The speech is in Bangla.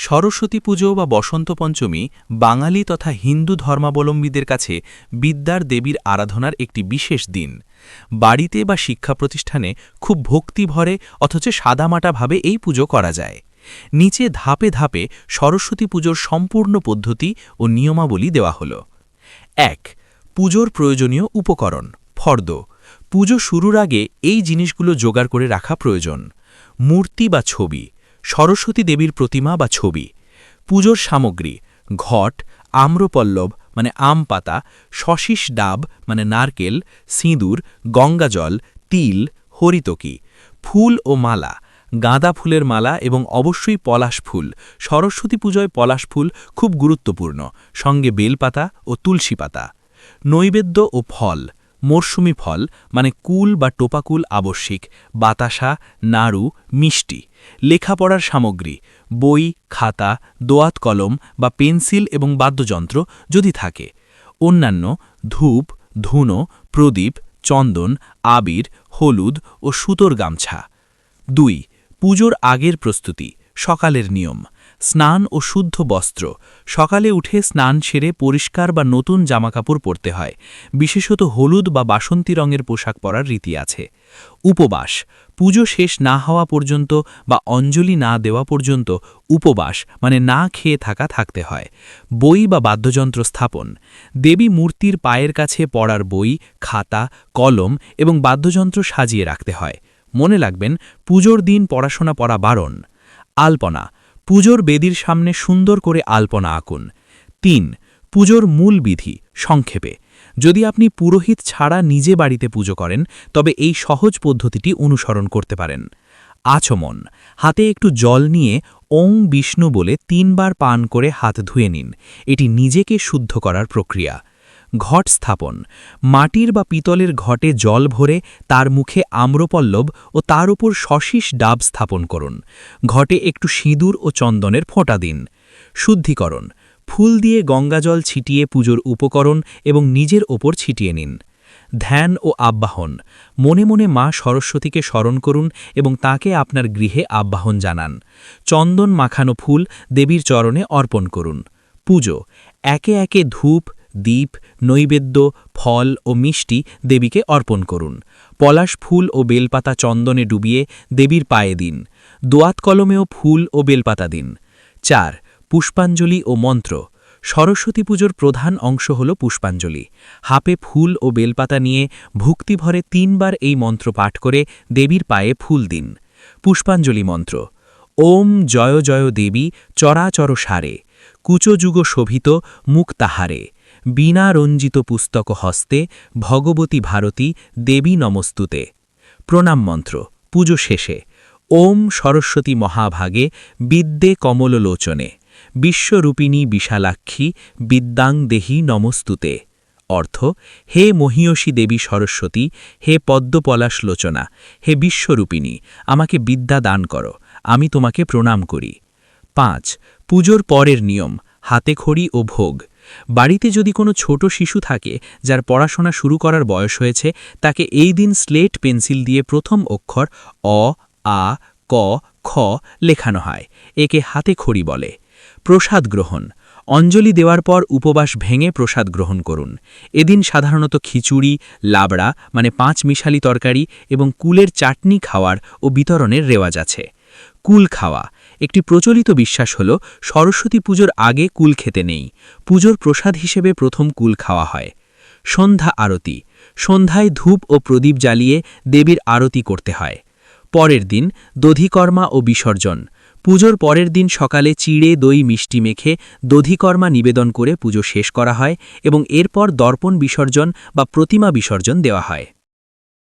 সরস্বতী পুজো বা বসন্ত পঞ্চমী বাঙালি তথা হিন্দু ধর্মাবলম্বীদের কাছে বিদ্যার দেবীর আরাধনার একটি বিশেষ দিন। বাড়িতে বা শিক্ষা প্রতিষ্ঠানে খুব ভক্তিভরে অথচ সাদামাটাভাবে এই পুজো করা যায়। নিচে ধাপে ধাপে সরস্বতী পুজোর সম্পূর্ণ পদ্ধতি ও নিয়মাবলী দেওয়া হল। এক, পুজোর প্রয়োজনীয় উপকরণ, ফর্দ। পুজো শুরুর আগে এই জিনিসগুলো জোগাড় করে রাখা প্রয়োজন। মূর্তি বা ছবি। সরস্বতী দেবীর প্রতিমা বা ছবি। পুজোর সামগ্রী, ঘট, আম্রপল্লব মানে আম পাতা শশিস ডাব মানে নারকেল, সিঁদুর, গঙ্গাজল, তিল, হরিতকি, ফুল ও মালা, গাঁদা ফুলের মালা এবং অবশ্যই পলাশ ফুল। সরস্বতী পুজোয় পলাশ ফুল খুব গুরুত্বপূর্ণ, সঙ্গে বেলপাতা ও তুলসী পাতা। নৈবেদ্য ও ফল মরশুমি ফল মানে কুল বা টোপাকুল আবশ্যিক, বাতাসা, নাড়ু, মিষ্টি। লেখাপড়ার সামগ্রী, বই, খাতা, দোয়াত কলম বা পেন্সিল এবং বাদ্যযন্ত্র যদি থাকে। অন্যান্য, ধূপ, ধুনো, প্রদীপ, চন্দন, আবির, হলুদ ও সুতোর গামছা। দুই, পুজোর আগের প্রস্তুতি। সকালের নিয়ম। স্নান ও শুদ্ধ বস্ত্র। সকালে উঠে স্নান সেরে পরিষ্কার বা নতুন জামাকাপড় পরতে হয়। বিশেষত হলুদ বা বাসন্তী রঙের পোশাক পরার রীতি আছে। উপবাস। পুজো শেষ না হওয়া পর্যন্ত বা অঞ্জলি না দেওয়া পর্যন্ত উপবাস মানে না খেয়ে থাকা থাকতে হয়। বই বা বাদ্যযন্ত্র স্থাপন। দেবী মূর্তির পায়ের কাছে পড়ার বই, খাতা, কলম এবং বাদ্যযন্ত্র সাজিয়ে রাখতে হয়। মনে রাখবেন, পুজোর দিন পড়াশোনা পড়া বারণ। আলপনা। পুজোর বেদির সামনে সুন্দর করে আলপনা আঁকুন। তিন, পুজোর মূল বিধি, সংক্ষেপে। যদি আপনি পুরোহিত ছাড়া নিজে বাড়িতে পুজো করেন, তবে এই সহজ পদ্ধতিটি অনুসরণ করতে পারেন। আচমন, হাতে একটু জল নিয়ে ওং বিষ্ণু বলে তিনবার পান করে হাত ধুয়ে নিন। এটি নিজেকে শুদ্ধ করার প্রক্রিয়া। ঘট স্থাপন। মাটির বা পিতলের ঘটে জল ভরে তার মুখে আম্রপল্লব ও তার উপর শশিস ডাব স্থাপন করুন। ঘটে একটু সিঁদুর ও চন্দনের ফোঁটা দিন। শুদ্ধিকরণ। ফুল দিয়ে গঙ্গাজল ছিটিয়ে পুজোর উপকরণ এবং নিজের ওপর ছিটিয়ে নিন। ধ্যান ও আব্বাহন। মনে মনে মা সরস্বতীকে স্মরণ করুন এবং তাকে আপনার গৃহে আব্বাহন জানান। চন্দন মাখানো ফুল দেবীর চরণে অর্পণ করুন। পুজো। একে একে ধূপ দ্বীপ নৈবেদ্য, ফল ও মিষ্টি দেবীকে অর্পণ করুন। পলাশ ফুল ও বেলপাতা চন্দনে ডুবিয়ে দেবীর পায়ে দিন। দোয়াত কলমেও ফুল ও বেলপাতা দিন। চার, পুষ্পাঞ্জলি ও মন্ত্র। সরস্বতী পুজোর প্রধান অংশ হল পুষ্পাঞ্জলি। হাপে ফুল ও বেলপাতা নিয়ে ভক্তিভরে তিনবার এই মন্ত্র পাঠ করে দেবীর পায়ে ফুল দিন। পুষ্পাঞ্জলি মন্ত্র। ওম জয় জয় দেবী, চরাচর সারে। কুচযুগ শোভিত মুখ তাহারে বিনা রঞ্জিত পুস্তক হস্তে ভগবতী ভারতী দেবী নমস্তুতে। প্রণাম মন্ত্র, পুজো শেষে, ওম সরস্বতী মহাভাগে বিদ্যে কমললোচনে বিশ্বরূপিণী বিশালাক্ষী বিদ্যাং দেহি নমস্তুতে। অর্থ, হে মহিয়সী দেবী সরস্বতী, হে পদ্মপলাশ লোচনা, হে বিশ্বরূপিণী, আমাকে বিদ্যা দান করো, আমি তোমাকে প্রণাম করি। পাঁচ, পুজোর পরের নিয়ম, হাতে খড়ি ও ভোগ। বাড়িতে যদি কোনো ছোট শিশু থাকে যার পড়াশোনা শুরু করার বয়স হয়েছে, তাকে এই দিন স্লেট পেন্সিল দিয়ে প্রথম অক্ষর অ, আ, ক, খ লেখানো হয়। একে হাতে খড়ি বলে। প্রসাদ গ্রহণ। অঞ্জলি দেওয়ার পর উপবাস ভেঙে প্রসাদ গ্রহণ করুন। এদিন সাধারণত খিচুড়ি, লাবড়া মানে পাঁচ মিশালি তরকারি এবং কুলের চাটনি খাওয়ার ও বিতরণের রেওয়াজ আছে। কুল খাওয়া। একটি প্রচলিত বিশ্বাস হল, সরস্বতী পুজোর আগে কুল খেতে নেই, পুজোর প্রসাদ হিসেবে প্রথম কুল খাওয়া হয়। সন্ধ্যা আরতি, সন্ধ্যায় ধূপ ও প্রদীপ জ্বালিয়ে দেবীর আরতি করতে হয়। পরের দিন দধিকর্মা ও বিসর্জন, পুজোর পরের দিন সকালে চিড়ে দই মিষ্টি মেখে দধিকর্মা নিবেদন করে পুজো শেষ করা হয় এবং এরপর দর্পণ বিসর্জন বা প্রতিমা বিসর্জন দেওয়া হয়।